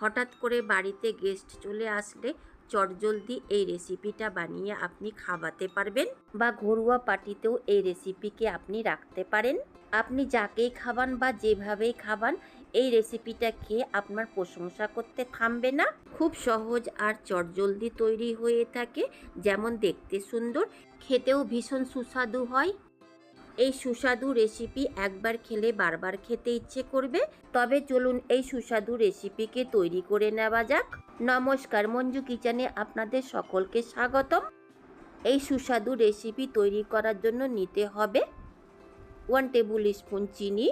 হঠাৎ করে বাড়িতে গেস্ট চলে আসলে চটজলদি এই রেসিপিটা বানিয়ে আপনি খাওয়াতে পারবেন বা ঘরোয়া পার্টিতেও এই রেসিপিকে আপনি রাখতে পারেন। আপনি যাকেই খাবান বা যেভাবেই খাবান এই রেসিপিটা খেয়ে আপনার প্রশংসা করতে থামবে না। খুব সহজ আর চটজলদি তৈরি হয়ে থাকে, যেমন দেখতে সুন্দর, খেতেও ভীষণ সুস্বাদু হয়। এই সুস্বাদু রেসিপি একবার খেলে বারবার খেতে ইচ্ছে করবে। তবে চলুন এই সুস্বাদু রেসিপিকে তৈরি করে নেওয়া যাক। নমস্কার, মঞ্জু কিচেনে আপনাদের সকলকে স্বাগতম। এই সুস্বাদু রেসিপি তৈরি করার জন্য নিতে হবে ওয়ান টেবিল স্পুন চিনি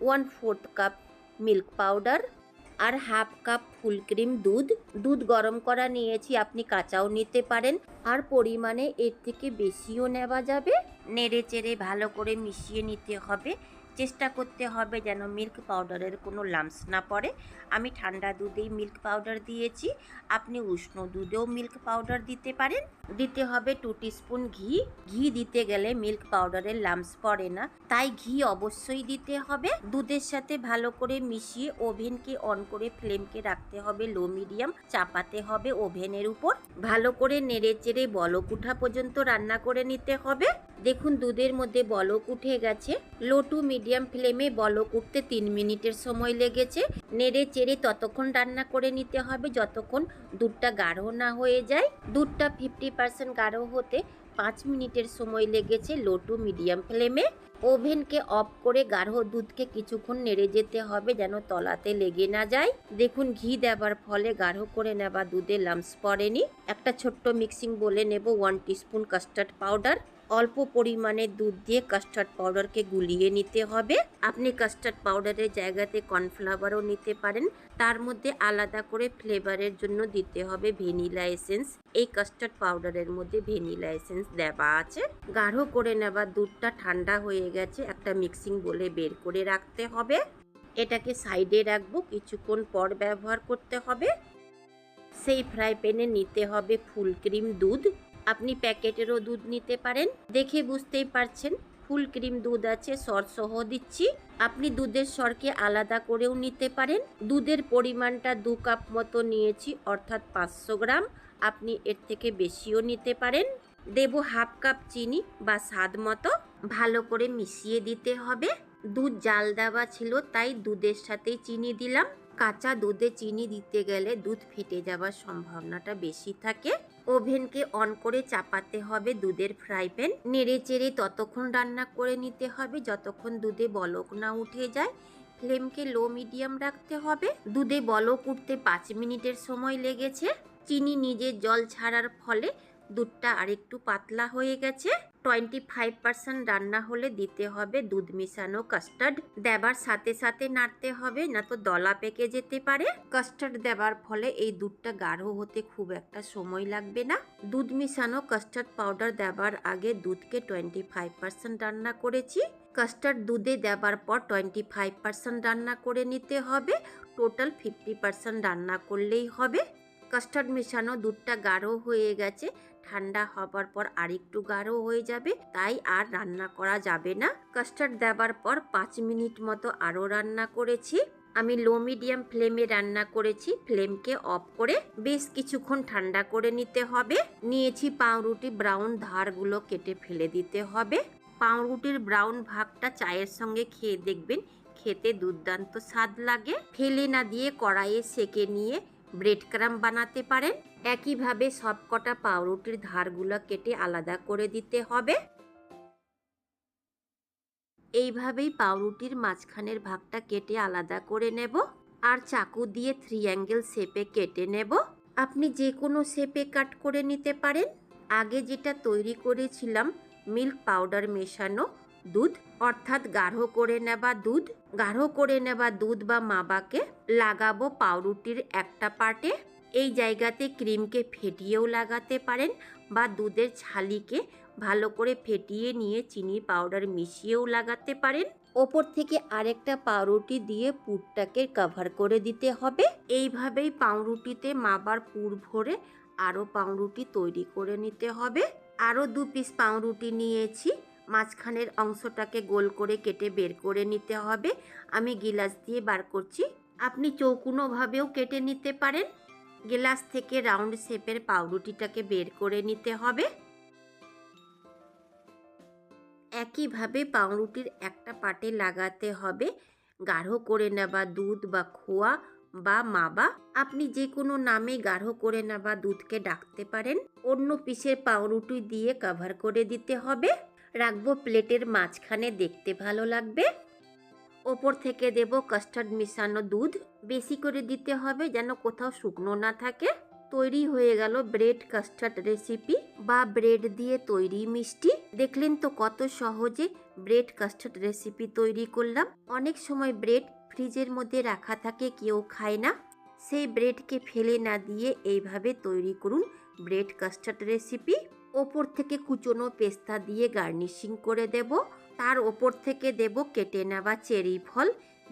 one fourth cup milk powder আর হাফ কাপ ফুল ক্রিম দুধ। দুধ গরম করা নিয়েছি, আপনি কাঁচাও নিতে পারেন। আর পরিমাণে এর থেকে বেশিও নেওয়া যাবে। নেড়ে চেড়ে ভালো করে মিশিয়ে নিতে হবে। চেষ্টা করতে হবে যেন মিল্ক পাউডারের কোনো লামস না পড়ে। আমি ঠান্ডা দুধেই মিল্ক পাউডার দিয়েছি। আপনি উষ্ণ দুধেও মিল্ক পাউডার দিতে পারেন। দিতে হবে টু স্পুন ঘি। ঘি দিতে গেলে মিল্ক পাউডারের লামস পড়ে না। তাই ঘি অবশ্যই দিতে হবে। দুধের সাথে ভালো করে মিশিয়ে ওভেনকে অন করে ফ্লেমকে রাখতে হবে লো মিডিয়াম। চাপাতে হবে ওভেনের উপর। ভালো করে নেড়ে চেড়ে বলক উঠা পর্যন্ত রান্না করে নিতে হবে। দেখুন, দুধের মধ্যে বলক উঠে গেছে। লো টু মিডিয়াম ফ্লেমে বলক উঠতে তিন মিনিটের সময় লেগেছে। নেড়ে চেড়ে ততক্ষণ রান্না করে নিতে হবে যতক্ষণ দুধটা গাঢ় না হয়ে যায়। দুধটা ফিফটি পার্সেন্ট গাঢ় হতে পাঁচ মিনিটের সময় লেগেছে লো টু মিডিয়াম ফ্লেমে। ওভেনকে অফ করে গাঢ় দুধকে কিছুক্ষণ নেড়ে যেতে হবে যেন তলাতে লেগে না যায়। দেখুন, ঘি দেওয়ার ফলে গাঢ় করে নেওয়া দুধে লামস পড়েনি। একটা ছোট্ট মিক্সিং বলে নেব ওয়ান টিস্পুন কাস্টার্ড পাউডার। অল্প পরিমাণে দুধ দিয়ে কাস্টার্ড পাউডারকে গুলিয়ে নিতে হবে। আপনি কাস্টার্ড পাউডারের জায়গাতে কর্নফ্লাওয়ারও নিতে পারেন। তার মধ্যে আলাদা করে ফ্লেভারের জন্য দিতে হবে ভ্যানিলা এসেন্স। এই কাস্টার্ড পাউডারের মধ্যে ভ্যানিলা এসেন্স দেওয়া আছে। গাঢ় করে নেওয়া দুধটা ঠান্ডা হয়ে গেছে, একটা মিক্সিং বলে বের করে রাখতে হবে। এটাকে সাইডে রাখব, কিছুক্ষণ পর ব্যবহার করতে হবে। সেই ফ্রাই প্যানে নিতে হবে ফুল ক্রিম দুধ। আপনি প্যাকেটেরও দুধ নিতে পারেন। দেখে বুঝতেই পারছেন, ফুল ক্রিম দুধ আছে, সর সহ দিচ্ছি। আপনি দুধের সরকে আলাদা করেও নিতে পারেন। দুধের পরিমাণটা দু কাপ মতো নিয়েছি, অর্থাৎ পাঁচশো গ্রাম। আপনি এর থেকে বেশিও নিতে পারেন। দেব হাফ কাপ চিনি বা স্বাদ মতো। ভালো করে মিশিয়ে দিতে হবে। দুধ জাল দেওয়া ছিল, তাই দুধের সাথেই চিনি দিলাম। কাঁচা দুধে চিনি দিতে গেলে দুধ ফেটে যাওয়ার সম্ভাবনাটা বেশি থাকে। ওভেনকে অন করে চাপাতে হবে দুধের ফ্রাই প্যান। নেড়ে চেড়ে ততক্ষণ রান্না করে নিতে হবে, যতক্ষণ দুধে বলক না উঠে যায়। ফ্লেমকে লো মিডিয়াম রাখতে হবে। দুধে বলক উঠতে পাঁচ মিনিটের সময় লেগেছে। চিনি নিজের জল ছাড়ার ফলে দুধটা আরেকটু পাতলা হয়ে গেছে। টোয়েন্টি ফাইভ পার্সেন্ট রান্না হলে দিতে হবে দুধ মিশানো কাস্টার্ড দেবার সাথে সাথে নাড়তে হবে, না তো দলা পেকে যেতে পারে। কাস্টার্ড দেবার ফলে এই দুধটা গাঢ় হতে খুব একটা সময় লাগবে না। দুধ মিশানো কাস্টার্ড পাউডার দেবার আগে দুধকে টোয়েন্টি ফাইভ পার্সেন্ট রান্না করেছি। কাস্টার্ড দুধে দেবার পর টোয়েন্টি ফাইভ পার্সেন্ট রান্না করে নিতে হবে। টোটাল ফিফটি পার্সেন্ট রান্না করলেই হবে। কাস্টার্ড মেশানো দুধটা গাঢ় হয়ে গেছে। ঠান্ডা হবার পর আরেকটু গাঢ় হয়ে যাবে, তাই আর রান্না করা যাবে না। কাস্টার্ড দেওয়ার পর পাঁচ মিনিট মতো আরও রান্না করেছি। আমি লো মিডিয়াম ফ্লেমে রান্না করেছি, ফ্লেমকে অফ করে বেশ কিছুক্ষণ ঠান্ডা করে নিতে হবে। নিয়েছি পাউরুটি, ব্রাউন ধারগুলো কেটে ফেলে দিতে হবে। পাউরুটির ব্রাউন ভাগটা চায়ের সঙ্গে খেয়ে দেখবেন, খেতে দুর্দান্ত স্বাদ লাগে। ফেলে না দিয়ে কড়াইয়ে সেকে নিয়ে ব্রেড ক্রাম বানাতে পারেন। একইভাবে সবকটা পাউরুটির ধারগুলো কেটে আলাদা করে দিতে হবে। এইভাবেই পাউরুটির মাঝখানের ভাগটা কেটে আলাদা করে নেব আর চাকু দিয়ে থ্রি অ্যাঙ্গেল শেপে কেটে নেব। আপনি যে কোনো শেপে কাট করে নিতে পারেন। আগে যেটা তৈরি করেছিলাম মিল্ক পাউডার মেশানো দুধ, অর্থাৎ গাঢ় করে নেওয়া দুধ, গাঢ় করে নেওয়া দুধ বা মাবাকে লাগাবো পাউরুটির একটা পার্টে। এই জায়গাতে ক্রিমকে ফেটিয়েও লাগাতে পারেন বা দুধের ছালিকে ভালো করে ফেটিয়ে নিয়ে চিনি পাউডার মিশিয়েও লাগাতে পারেন। ওপর থেকে আরেকটা পাউরুটি দিয়ে পুরটাকে কভার করে দিতে হবে। এইভাবেই পাউরুটিতে মাবার পুর ভরে আরও পাউরুটি তৈরি করে নিতে হবে। আরও দু পিস পাউরুটি নিয়েছি। মাঝখানের অংশটাকে গোল করে কেটে বের করে নিতে হবে। আমি গিলাস দিয়ে বার করছি। আপনি চৌকুনোভাবেও কেটে নিতে পারেন। গ্লাস থেকে রাউন্ড শেপের পাউরুটিটাকে বের করে নিতে হবে। একইভাবে পাউরুটির একটা পাটে লাগাতে হবে। গাঢ় করে নেওয়া দুধ বা খোয়া বা মাবা। আপনি যে কোনো নামে গাঢ় করে নেওয়া দুধকে ডাকতে পারেন। অন্য পিসের পাউরুটি দিয়ে কভার করে দিতে হবে। রাখব প্লেটের মাঝখানে দেখতে ভালো লাগবে। ওপর থেকে দেব কাস্টার্ড মিশানো দুধ। বেশি করে দিতে হবে যেন কোথাও শুকনো না থাকে। তৈরি হয়ে গেল ব্রেড কাস্টার্ড রেসিপি বা ব্রেড দিয়ে তৈরি মিষ্টি। দেখলেন তো কত সহজে ব্রেড কাস্টার্ড রেসিপি তৈরি করলাম। অনেক সময় ব্রেড ফ্রিজের মধ্যে রাখা থাকে, কেউ খায় না। সেই ব্রেডকে ফেলে না দিয়ে এইভাবে তৈরি করুন ব্রেড কাস্টার্ড রেসিপি ওপর থেকে কুচনো পেস্তা দিয়ে গার্নিশিং করে দেব। তার ওপর থেকে দেব কেটে নেওয়া চেরি ফল।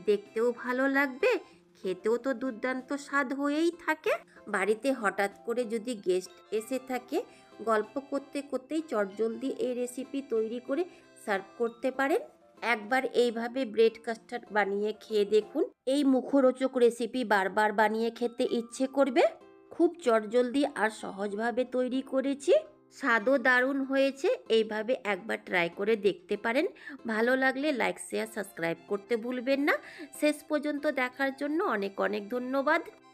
দেখতেও ভালো লাগবে। খেতেও তো দুর্দান্ত স্বাদ হয়েই থাকে। বাড়িতে হঠাৎ করে যদি গেস্ট এসে থাকে, গল্প করতে করতেই চটজলদি এই রেসিপি তৈরি করে সার্ভ করতে পারেন। একবার এইভাবে ব্রেড কাস্টার্ড বানিয়ে খেয়ে দেখুন। এই মুখরোচক রেসিপি বারবার বানিয়ে খেতে ইচ্ছে করবে। খুব চটজলদি আর সহজভাবে তৈরি করেছি। স্বাদও দারুণ হয়েছে। এইভাবে একবার ট্রাই করে দেখতে পারেন। ভালো লাগলে লাইক শেয়ার সাবস্ক্রাইব করতে ভুলবেন না। শেষ পর্যন্ত দেখার জন্য অনেক অনেক ধন্যবাদ।